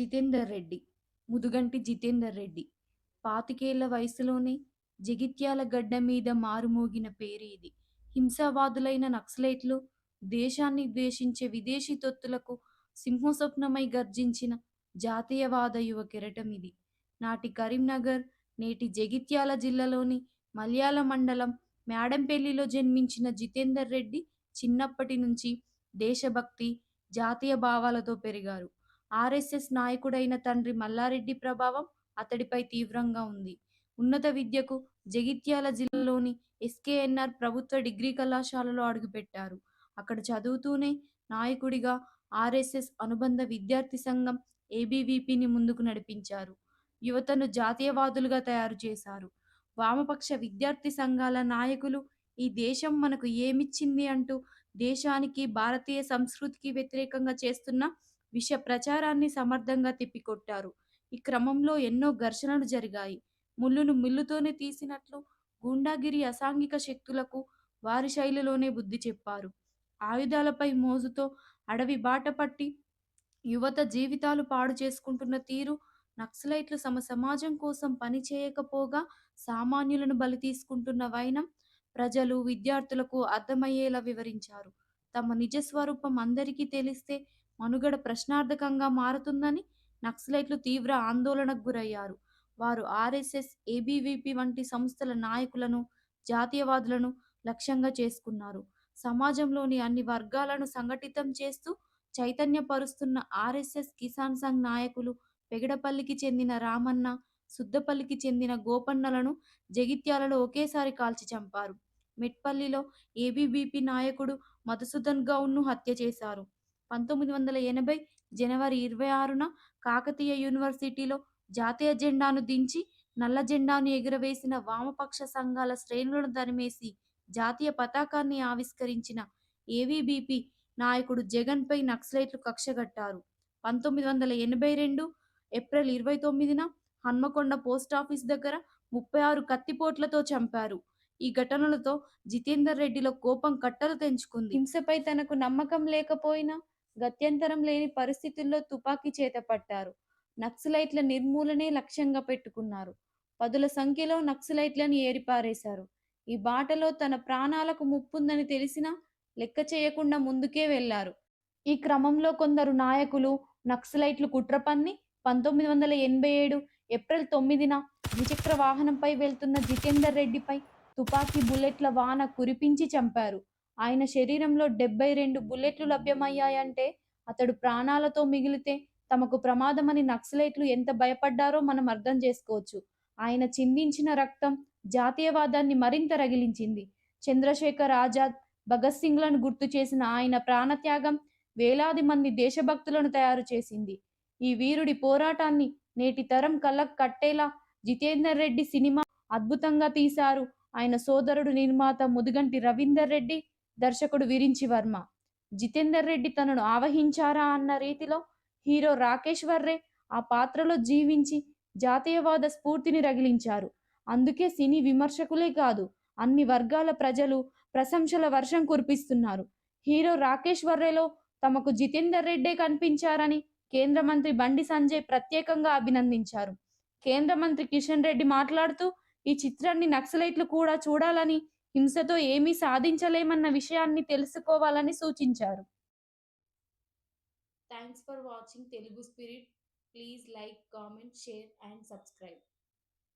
జితేందర్ రెడ్డి ముదుగంటి జితేందర్ రెడ్డి. పాతికేళ్ళ వయసులోనే జగిత్యాల గడ్డ మీద మారుమోగిన పేరు ఇది. హింసావాదులైన నక్సలైట్లు దేశాన్ని ద్వేషించే విదేశీ తొత్తులకు సింహస్వప్నమై గర్జించిన జాతీయవాద యువ కిరటం ఇది. నాటి కరీంనగర్ నేటి జగిత్యాల జిల్లాలోని మలయాళ మండలం మేడంపల్లిలో జన్మించిన జితేందర్ రెడ్డి చిన్నప్పటి నుంచి దేశభక్తి జాతీయ భావాలతో పెరిగారు. ఆర్ఎస్ఎస్ నాయకుడైన తండ్రి మల్లారెడ్డి ప్రభావం అతడిపై తీవ్రంగా ఉంది. ఉన్నత విద్యకు జగిత్యాల జిల్లాలోని ఎస్కేఎన్ఆర్ ప్రభుత్వ డిగ్రీ కళాశాలలో అడుగుపెట్టారు. అక్కడ చదువుతూనే నాయకుడిగా ఆర్ఎస్ఎస్ అనుబంధ విద్యార్థి సంఘం ఏబీవీపీని ముందుకు నడిపించారు. యువతను జాతీయవాదులుగా తయారు చేశారు. వామపక్ష విద్యార్థి సంఘాల నాయకులు ఈ దేశం మనకు ఏమిచ్చింది అంటూ దేశానికి భారతీయ సంస్కృతికి వ్యతిరేకంగా చేస్తున్న విష ప్రచారాన్ని సమర్థంగా తిప్పికొట్టారు. ఈ క్రమంలో ఎన్నో ఘర్షణలు జరిగాయి. ముళ్ళును మిల్లుతోనే తీసినట్లు గూండాగిరి అసాంఘిక శక్తులకు వారి శైలిలోనే బుద్ధి చెప్పారు. ఆయుధాలపై మోజుతో అడవి బాట పట్టి యువత జీవితాలు పాడు చేసుకుంటున్న తీరు నక్సలైట్లు తమ సమాజం కోసం పని చేయకపోగా సామాన్యులను బలి తీసుకుంటున్న వైనం ప్రజలు విద్యార్థులకు అర్థమయ్యేలా వివరించారు. తమ నిజ స్వరూపం అందరికీ తెలిస్తే మనుగడ ప్రశ్నార్థకంగా మారుతుందని నక్సలైట్లు తీవ్ర ఆందోళనకు గురయ్యారు. వారు ఆర్ఎస్ఎస్ ఏబీవీపీ వంటి సంస్థల నాయకులను జాతీయవాదులను లక్ష్యంగా చేసుకున్నారు. సమాజంలోని అన్ని వర్గాలను సంఘటితం చేస్తూ చైతన్యపరుస్తున్న ఆర్ఎస్ఎస్ కిసాన్ సంఘ్ నాయకులు పెగడపల్లికి చెందిన రామన్న సుద్దపల్లికి చెందిన గోపన్నలను జగిత్యాలలో ఒకేసారి కాల్చి చంపారు. మెట్పల్లిలో ఏబీవీపీ నాయకుడు మధుసూదన్ గౌడ్ను హత్య చేశారు. పంతొమ్మిది వందల ఎనభై జనవరి ఇరవై ఆరున కాకతీయ యూనివర్సిటీలో జాతీయ జెండాను దించి నల్ల జెండాను ఎగురవేసిన వామపక్ష సంఘాల శ్రేణులను తరిమేసి జాతీయ పతాకాన్ని ఆవిష్కరించిన ఏవీబీపీ నాయకుడు జగన్పై నక్సలైట్లు కక్షగట్టారు. పంతొమ్మిది వందల ఎనభై రెండు ఏప్రిల్ ఇరవై తొమ్మిదిన హన్మకొండ పోస్ట్ ఆఫీస్ దగ్గర ముప్పై ఆరు కత్తిపోట్లతో చంపారు. ఈ ఘటనలతో జితేందర్ రెడ్డిలో కోపం కట్టలు తెంచుకుంది. హింసపై తనకు నమ్మకం లేకపోయినా గత్యంతరం లేని పరిస్థితుల్లో తుపాకీ చేత పట్టారు. నక్సలైట్ల నిర్మూలనే లక్ష్యంగా పెట్టుకున్నారు. పదుల సంఖ్యలో నక్సలైట్లను ఏరిపారేశారు. ఈ బాటలో తన ప్రాణాలకు ముప్పుందని తెలిసినా లెక్క చేయకుండా ముందుకే వెళ్ళారు. ఈ క్రమంలో కొందరు నాయకులు నక్సలైట్లు కుట్ర పన్ని పంతొమ్మిది వందల ఎనభై ఏడు ఏప్రిల్ తొమ్మిదిన ద్విచక్ర వాహనంపై వెళ్తున్న జితేందర్ రెడ్డిపై తుపాకీ బుల్లెట్ల వాన కురిపించి చంపారు. ఆయన శరీరంలో డెబ్బై రెండు బుల్లెట్లు లభ్యమయ్యాయంటే అతడు ప్రాణాలతో మిగిలితే తమకు ప్రమాదమని నక్సలైట్లు ఎంత భయపడ్డారో మనం అర్థం చేసుకోవచ్చు. ఆయన చిందించిన రక్తం జాతీయవాదాన్ని మరింత రగిలించింది. చంద్రశేఖర్ ఆజాద్ భగత్ సింగ్లను గుర్తు చేసిన ఆయన ప్రాణత్యాగం వేలాది మంది దేశభక్తులను తయారు చేసింది. ఈ వీరుడి పోరాటాన్ని నేటి తరం కళ్ళకు కట్టేలా జితేందర్ రెడ్డి సినిమా అద్భుతంగా తీశారు. ఆయన సోదరుడు నిర్మాత ముదుగంటి రవీందర్ రెడ్డి దర్శకుడు విరించి వర్మ. జితేందర్ రెడ్డి తనను ఆవహించారా అన్న రీతిలో హీరో రాకేష్ వర్రే ఆ పాత్రలో జీవించి జాతీయవాద స్ఫూర్తిని రగిలించారు. అందుకే సినీ విమర్శకులే కాదు అన్ని వర్గాల ప్రజలు ప్రశంసల వర్షం కురిపిస్తున్నారు. హీరో రాకేష్ వర్రేలో తమకు జితేందర్ రెడ్డే కనిపించారని కేంద్ర మంత్రి బండి సంజయ్ ప్రత్యేకంగా అభినందించారు. కేంద్ర మంత్రి కిషన్ రెడ్డి మాట్లాడుతూ ఈ చిత్రాన్ని నక్సలైట్లు కూడా చూడాలని హింసతో ఏమీ సాధించలేమన్న విషయాన్ని తెలుసుకోవాలని సూచించారు. Thanks for watching Telugu spirit please like comment share and subscribe